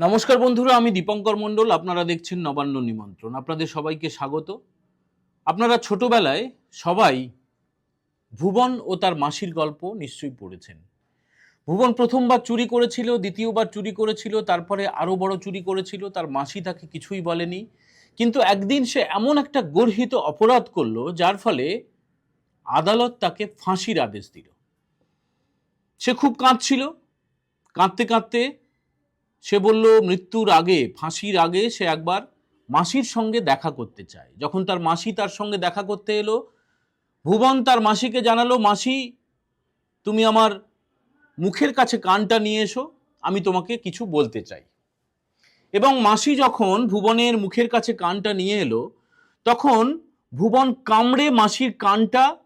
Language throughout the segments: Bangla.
নমস্কার বন্ধুরা, আমি দীপঙ্কর মণ্ডল, আপনারা দেখছেন নবান্ন নিমন্ত্রণ। আপনাদের সবাইকে স্বাগত। আপনারা ছোটবেলায় সবাই ভুবন ও তার মাসির গল্প নিশ্চয়ই পড়েছেন। ভুবন প্রথমবার চুরি করেছিল, দ্বিতীয়বার চুরি করেছিল, তারপরে আরও বড় চুরি করেছিল, তার মাসি তাকে কিছুই বলেনি। কিন্তু একদিন সে এমন একটা গর্হিত অপরাধ করল, যার ফলে আদালত তাকে ফাঁসির আদেশ দিল। সে খুব কাঁদছিল। কাঁদতে কাঁদতে সে বলল, মৃত্যুর আগে, ফাঁসির আগে সে একবার মাসির সঙ্গে দেখা করতে চায়। যখন তার মাসি তার সঙ্গে দেখা করতে এলো, ভুবন তার মাসিকে জানালো, মাসি, তুমি আমার মুখের কাছে কানটা নিয়ে এসো, আমি তোমাকে কিছু বলতে চাই। এবং মাসি যখন ভুবনের মুখের কাছে কানটা নিয়ে এলো, তখন ভুবন কামড়ে মাসির কানটা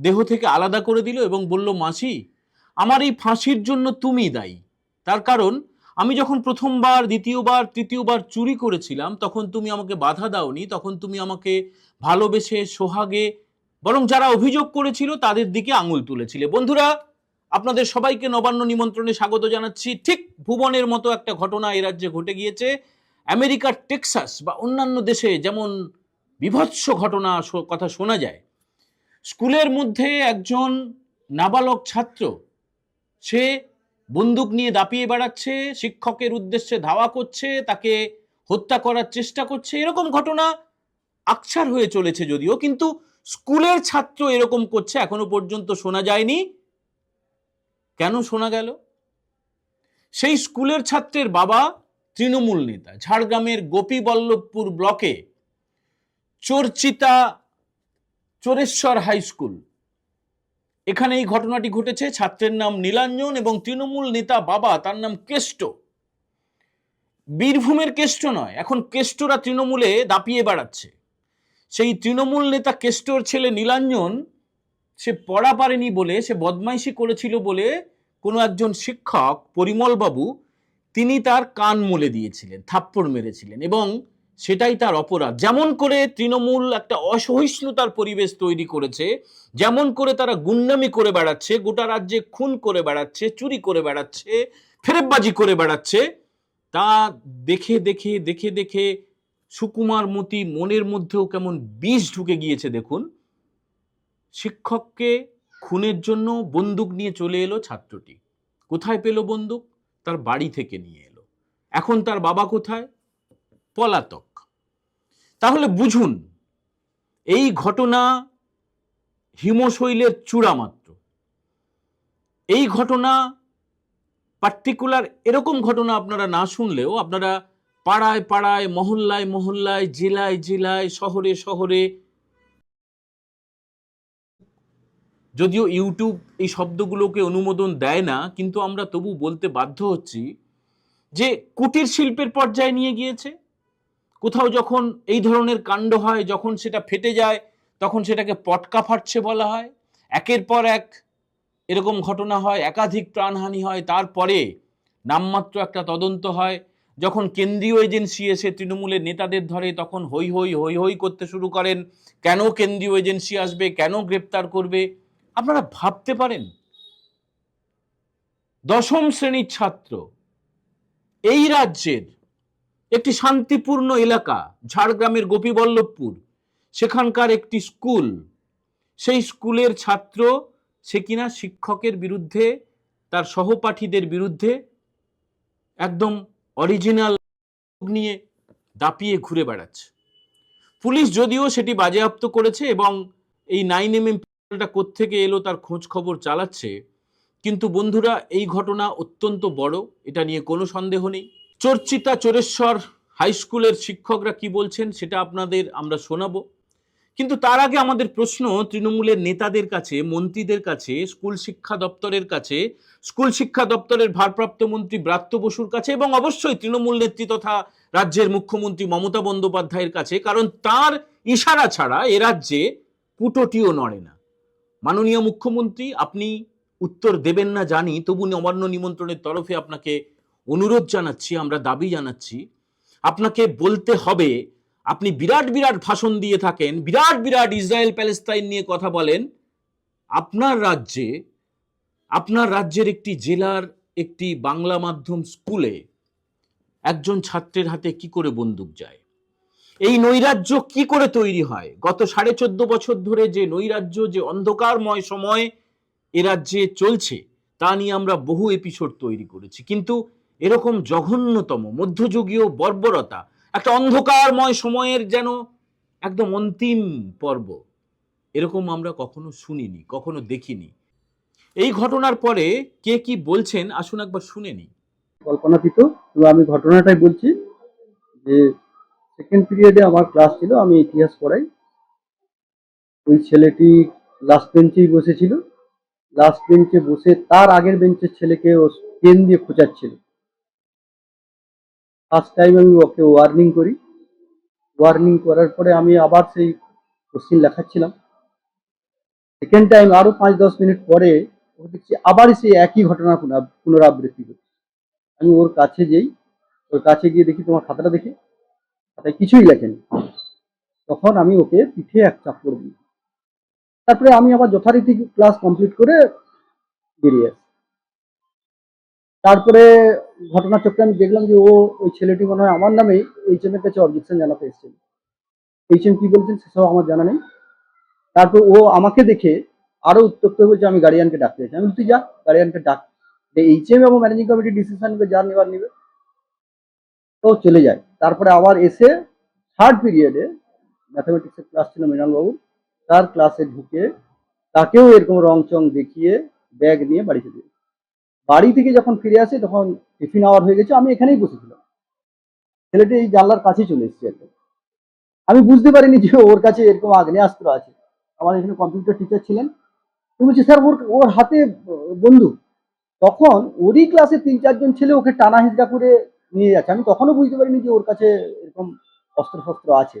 দেহ থেকে আলাদা করে দিল এবং বলল, মাসি, আমার এই ফাঁসির জন্য তুমি দায়ী। তার কারণ আমি যখন প্রথমবার, দ্বিতীয়বার, তৃতীয়বার চুরি করেছিলাম, তখন তুমি আমাকে বাধা দাওনি, তখন তুমি আমাকে ভালোবেসে, সোহাগে, বরং যারা অভিযোগ করেছিল তাদের দিকে আঙুল তুলেছিলে। বন্ধুরা, আপনাদের সবাইকে নবান্ন নিমন্ত্রণে স্বাগত জানাচ্ছি। ঠিক ভুবনের মতো একটা ঘটনা এ রাজ্যে ঘটে গিয়েছে। আমেরিকার টেক্সাস বা অন্যান্য দেশে যেমন বিভৎস ঘটনা কথা শোনা যায়, স্কুলের মধ্যে একজন নাবালক ছাত্র, সে বন্দুক নিয়ে দাপিয়ে বেড়াচ্ছে, শিক্ষকের উদ্দেশ্যে ধাওয়া করছে, তাকে হত্যা করার চেষ্টা করছে, এরকম ঘটনা আকছার হয়ে চলেছে যদিও, কিন্তু স্কুলের ছাত্র এরকম করছে, এখনও পর্যন্ত শোনা যায়নি। কেন শোনা গেল? সেই স্কুলের ছাত্রের বাবা তৃণমূল নেতা, ঝাড়গ্রামের গোপীবল্লভপুর ব্লকে চর্চিতা চোরেশ্বর হাই স্কুল এখানে এই ঘটনাটি ঘটেছে। ছাত্রের নাম নীলাঞ্জন এবং তৃণমূল নেতা বাবা, তার নাম কেষ্ট। বীরভূমের কেষ্ট নয়, এখন কেষ্টরা তৃণমূলে দাপিয়ে বেড়াচ্ছে। সেই তৃণমূল নেতা কেষ্টর ছেলে নীলাঞ্জন, সে পড়া পারেনি বলে, সে বদমাইশি করেছিল বলে কোনো একজন শিক্ষক পরিমল বাবু তিনি তার কান মুলে দিয়েছিলেন, থাপ্পড় মেরেছিলেন এবং সেটাই তার অপরাধ। যেমন করে তৃণমূল একটা অসহিষ্ণুতার পরিবেশ তৈরি করেছে, যেমন করে তারা গুন্ডামি করে বেড়াচ্ছে, গোটা রাজ্যে খুন করে বেড়াচ্ছে, চুরি করে বেড়াচ্ছে, ফেরেববাজি করে বেড়াচ্ছে, তা দেখে দেখে দেখে দেখে সুকুমার মতি মনের মধ্যেও কেমন বিষ ঢুকে গিয়েছে দেখুন। শিক্ষককে খুনের জন্য বন্দুক নিয়ে চলে এলো ছাত্রটি। কোথায় পেল বন্দুক? তার বাড়ি থেকে নিয়ে এলো। এখন তার বাবা কোথায়? পলাতক। তাহলে বুঝুন, এই ঘটনা হিমশৈলের চূড়া মাত্র। এই ঘটনা পার্টিকুলার এরকম ঘটনা আপনারা না শুনলেও আপনারা পাড়ায় পাড়ায়, মহল্লায় মহল্লায়, জেলায় জেলায়, শহরে শহরে, যদিও ইউটিউব এই শব্দগুলোকে অনুমোদন দেয় না, কিন্তু আমরা তবু বলতে বাধ্য হচ্ছি যে কুটির শিল্পের পর্যায়ে নিয়ে গিয়েছে। কোথাও যখন এই ধরনের কাণ্ড হয়, যখন সেটা ফেটে যায়, তখন সেটাকে পটকা ফাটছে বলা হয়। একের পর এক এরকম ঘটনা হয়, একাধিক প্রাণহানি হয়। তারপরে নামমাত্র একটা তদন্ত হয়। যখন কেন্দ্রীয় এজেন্সি এসে তৃণমূলের নেতাদের ধরে, তখন হই হই হই হই করতে শুরু করেন। কেন কেন্দ্রীয় এজেন্সি আসবে? কেন গ্রেপ্তার করবে? আপনারা ভাবতে পারেন। দশম শ্রেণির ছাত্র, এই রাজ্যের একটি শান্তিপূর্ণ এলাকা, ঝাড়গ্রামের গোপীবল্লভপুর। সেখানকার একটি স্কুল। সেই স্কুলের ছাত্র সে কিনা শিক্ষকের বিরুদ্ধে, তার সহপাঠীদের বিরুদ্ধে একদম অরিজিনাল নিয়ে দাপিয়ে ঘুরে বেড়াচ্ছে। পুলিশ যদিও সেটি বাজেয়াপ্ত করেছে এবং এই নাইন এম এম কোত্থেকে এলো তার খোঁজ খবর চালাচ্ছে, কিন্তু বন্ধুরা, এই ঘটনা অত্যন্ত বড়, এটা নিয়ে কোনো সন্দেহ নেই। চর্চিতা চোরেশ্বর হাই স্কুলের শিক্ষকরা কি বলছেন সেটা আপনাদের আমরা শোনাবো। কিন্তু তার আগে আমাদের প্রশ্ন তৃণমূলের নেতাদের কাছে, মন্ত্রীদের কাছে, স্কুল শিক্ষা দপ্তরের কাছে, স্কুল শিক্ষা দপ্তরের ভারপ্রাপ্ত মন্ত্রী ব্রাত্য বসুর কাছে এবং অবশ্যই তৃণমূল নেত্রী তথা রাজ্যের মুখ্যমন্ত্রী মমতা বন্দ্যোপাধ্যায়ের কাছে, কারণ তার ইশারা ছাড়া এ রাজ্যে পুটোটিও নড়ে না। মাননীয় মুখ্যমন্ত্রী, আপনি উত্তর দেবেন না জানি, তবু নবান্ন নিমন্ত্রণের তরফে আপনাকে অনুরোধ জানাচ্ছি, আমরা দাবি জানাচ্ছি, আপনাকে বলতে হবে, আপনি বিরাট বিরাট ভাষণ দিয়ে থাকেন, বিরাট বিরাট ইসরায়েল প্যালেস্তাইন নিয়ে কথা বলেন, আপনার রাজ্যে, আপনার রাজ্যের একটি জেলার একটি বাংলা মাধ্যম স্কুলে একজন ছাত্রের হাতে কি করে বন্দুক যায়? এই নৈরাজ্য কি করে তৈরি হয়? গত সাড়ে চোদ্দ বছর ধরে যে নৈরাজ্য, যে অন্ধকারময় সময় এ রাজ্যে চলছে, তা নিয়ে আমরা বহু এপিসোড তৈরি করেছি। কিন্তু এরকম জঘন্যতম মধ্যযুগীয় বর্বরতা, একটা অন্ধকারময় সময়ের যেন একদম অন্তিম পর্ব। এরকম আমরা কখনো শুনিনি, কখনো দেখিনি। এই ঘটনার পরে কে কি বলছেন, আসুন একবার শুনে নিই। কল্পনাতীত তো আমি ঘটনাটাই বলছি যে সেকেন্ড পিরিয়ডে আমার ক্লাস ছিল, আমি ইতিহাস পড়াই। ওই ছেলেটি লাস্ট বেঞ্চেই বসেছিল। লাস্ট বেঞ্চে বসে তার আগের বেঞ্চের ছেলেকে ও পেন দিয়ে খোঁচাচ্ছিল। ফার্স্ট টাইম আমি ওকে ওয়ার্নিং করি। ওয়ার্নিং করার পরে আমি আবার সেই কোশ্চিন লেখাচ্ছিলাম। সেকেন্ড টাইম আরও পাঁচ দশ মিনিট পরে ও দেখছি আবার সেই একই ঘটনা পুনরাবৃত্তি করছে আমি ওর কাছে যেই, ওর কাছে গিয়ে দেখি তোমার খাতাটা দেখি। খাতায় কিছুই লেখেনি। তখন আমি ওকে পিঠে এক চাপড় দিই। তারপরে আমি আবার যথারীতি ক্লাস কমপ্লিট করে বেরিয়ে আসি। তারপরে ঘটনাচক্রে আমি দেখলাম যে ও ওই ছেলেটি মনে হয় আমার নামেই এইচ এম এর কাছে অবজেকশন জানাতে এসেছিল। এইচ এম কি বলছেন সেসব আমার জানা নেই। তারপর ও আমাকে দেখে আরও উত্তপ্ত হয়েছে আমি গার্ডিয়ানকে ডাকতে চাই আমি তুই যা গার্ডিয়ানকে ডাক। এইচ এম এবং ম্যানেজিং কমিটি ডিসিশন নেবে যা নেবার নেবে। তো চলে যায়। তারপরে আবার এসে থার্ড পিরিয়ডে ম্যাথামেটিক্সের ক্লাস ছিল মৃণাল বাবু তার ক্লাসে ঢুকে তাকেও এরকম রং চং দেখিয়ে ব্যাগ নিয়ে বাড়ি চলে। বাড়ি থেকে যখন ফিরে আসে, তখন টিফিন আওয়ার হয়ে গেছে, আমি এখানেই বসেছিলাম। ছেলেটি এই জানলার কাছেই চলে এসেছে একদম। আমি বুঝতে পারিনি যে ওর কাছে এরকম আগ্নেয়াস্ত্র আছে। আমার এখানে কম্পিউটার টিচার ছিলেন। আমি বলছি, স্যার, ওর ওর হাতে বন্দুক তখন ওরই ক্লাসে তিন চারজন ছেলে ওকে টানা হিজড়া করে নিয়ে যাচ্ছে। আমি তখনও বুঝতে পারিনি যে ওর কাছে এরকম অস্ত্র শস্ত্র আছে।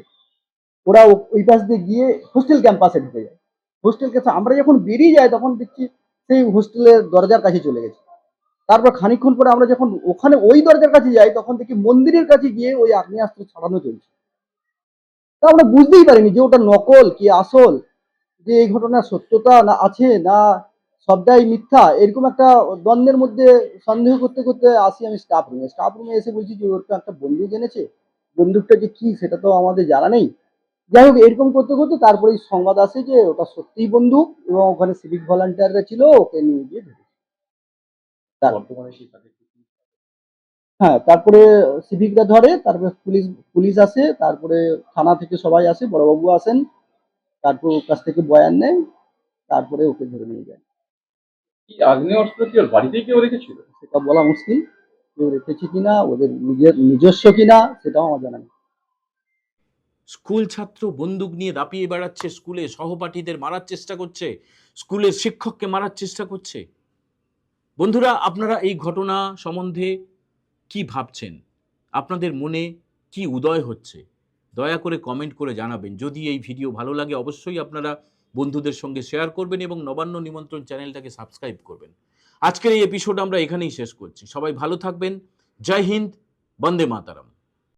ওরা ওই পাশ দিয়ে গিয়ে হোস্টেল ক্যাম্পাসে ঢুকে যায়। হোস্টেল ক্যাম্পাসে আমরা যখন বেরিয়ে যাই, তখন দেখছি সেই হোস্টেলের দরজার কাছে চলে গেছে। তারপর খানিকক্ষণ পরে আমরা যখন ওখানে ওই দরজার কাছে যাই, তখন দেখি মন্দিরের কাছে গিয়ে ওই আগ্নেয়াস্ত্র ছাড়ানো চলছে। তা আমরা বুঝতেই পারিনি যে ওটা নকল কি আসল, যে এই ঘটনার সত্যতা না আছে, না সবটাই মিথ্যা। এরকম একটা দ্বন্দ্বের মধ্যে সন্দেহ করতে করতে আসি আমি স্টাফ রুমে স্টাফ রুমে এসে বলছি যে, ওর তো একটা বন্দুক এনেছে। বন্দুকটা যে কি, সেটা তো আমাদের জানা নেই। যাই হোক, এরকম করতে করতে তারপরে সংবাদ আসে যে, ওটা সত্যিই বন্দুক এবং ওখানে সিভিক ভলান্টিয়াররা ছিল, ওকে নিয়ে গিয়ে ধরেছে। হ্যাঁ তারপরে সিভিকরা ধরে তারপরে পুলিশ পুলিশ আসে তারপরে থানা থেকে সবাই আসে বড়বাবু আসেন তারপর ওর কাছ থেকে বয়ান নেয় তারপরে ওকে ধরে নিয়ে যায়। সেটা বলা মুশকিল কেউ রেখেছে কিনা ওদের নিজের নিজস্ব কিনা সেটাও আমার জানা নেই। স্কুল ছাত্র বন্দুক নিয়ে দাপিয়ে বেড়াচ্ছে স্কুলে সহপাঠীদের মারার চেষ্টা করছে স্কুলের শিক্ষককে মারার চেষ্টা করছে। বন্ধুরা, আপনারা এই ঘটনা সম্বন্ধে কি ভাবছেন? আপনাদের মনে কি উদয় হচ্ছে? দয়া করে কমেন্ট করে জানাবেন। যদি এই ভিডিও ভালো লাগে, অবশ্যই আপনারা বন্ধুদের সঙ্গে শেয়ার করবেন এবং নবান্ন নিমন্ত্রণ চ্যানেলটাকে সাবস্ক্রাইব করবেন। আজকের এই এপিসোড আমরা এখানেই শেষ করছি। সবাই ভালো থাকবেন। জয় হিন্দ, বন্দে মাতারাম।